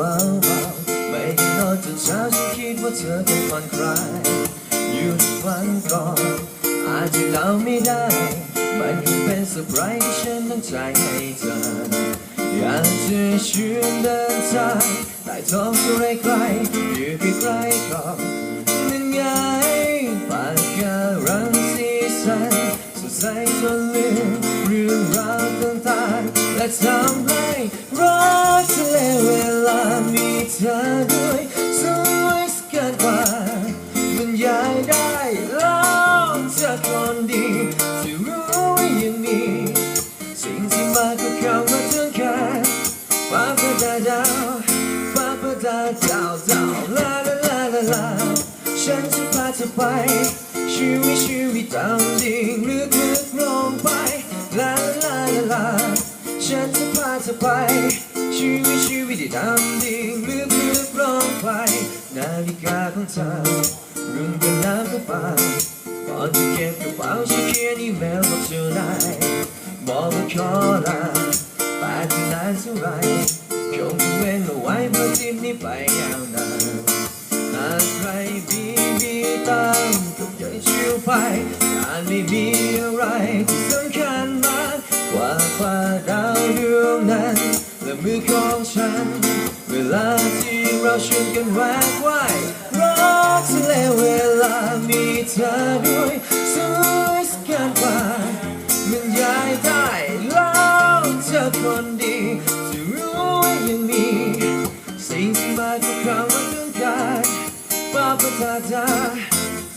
เบาเบาไม่ได้นอนจนเช้าฉันคิดว่าเธอต้องผ่อนคลายหยุดฟังก่อนอาจจะเดาไม่ได้ มันคงเป็นเซอร์ไพรส์ที่ฉันตั้งใจให้เธออยากจะชวนเดินทาง ใต้ท้องทะเลไกลอยู่ใกล้ๆก่อนนั่นไงปากการังสีสันสดใสจนลืมเรื่องราวต่างๆและทำให้รักทะเลเวลามีเธอด้วยสวยสกินกว่าบรรยายได้แล้วเธอคนดีที่รู้ว่ายังมีสิ่งที่มากกว่าคำว่าต้องการฟ้าประดาดาวฟ้า ประดาดาวดาวลาลาลาลาลาฉันจะพาเธอไปชีวิตชีวิตดำดิ่งลึกลึกลงไปลาลาลาลาฉันจะพาเธอไปชีวิตชีวิตดำดิ่งลึกลึกลงไปนาฬิกาของเธอรุ่นกันน้ำก็ไปก่อนจะเก็บกระเป๋าฉันเขียนอีเมลบอกเธอนายบอกว่าขอลาไปที่นานเท่าไร ไว้เพื่อทริปนี้ไปยาวนานหากใครบีบีตามก็ยังชิวไปการไม่มีอะไรที่สำคัญมากกว่าฟ้าดาวดวงนั้นและมือของฉัน เวลาที่เราชวนกันแวกไว้รักทะเลเวลามีเธอด้วยสวยสเกินกว่ ดา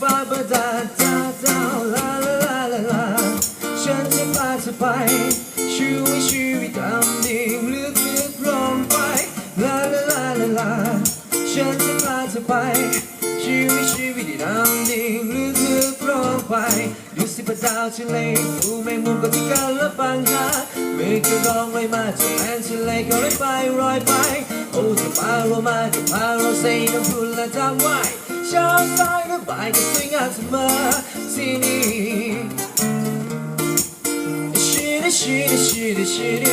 ปาปะดาดาดาลาลาลาลาลาฉันจะพาเธอไปชีวิตชีวิตดำดิ่งลึกลึกลงไปลาลาลาลาลาฉันจะพาเธอไปชีวิตชีวิตดำดิ่งลึกลึกลงไปดูสิพระดาวทะเลดูแมงมุมก็ที่กันและปังหาเมฆก็ร้องไว้มาจากแอนทะเลก็เลยไปรอยไปโอ้จะพาเรามาจะพาเราเซน้ำพุนและทำไว้ เช้าสายก็บ่ายก็สวยงามเสมอที่นี่ชิดิชิดิชิดิ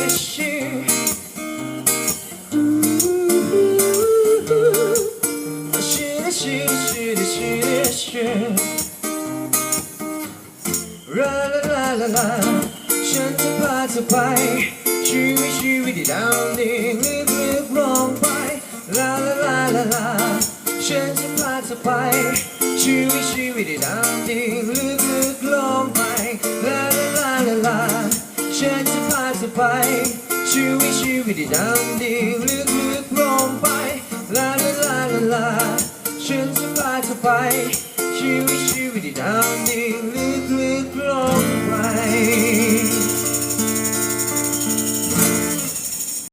ชิดิชิชิดิชิชิดิชิดิชิลาลาลาลาลาฉันจะพาเธอไปชีวิตชีวิตที่ดาวดิ่งลึกลึกลงไปลาลาลาลาลาฉันจะพาเธอไปชีวิตชีวิตที่ดาวดิ่งลึกลึกลงไปลาลาลาลาลาฉันจะพาเธอไปชีวิตชีวิตที่ดาวดิ่งลึกลึกลงไปลาลาลาลาลาฉันจะพาเธอไ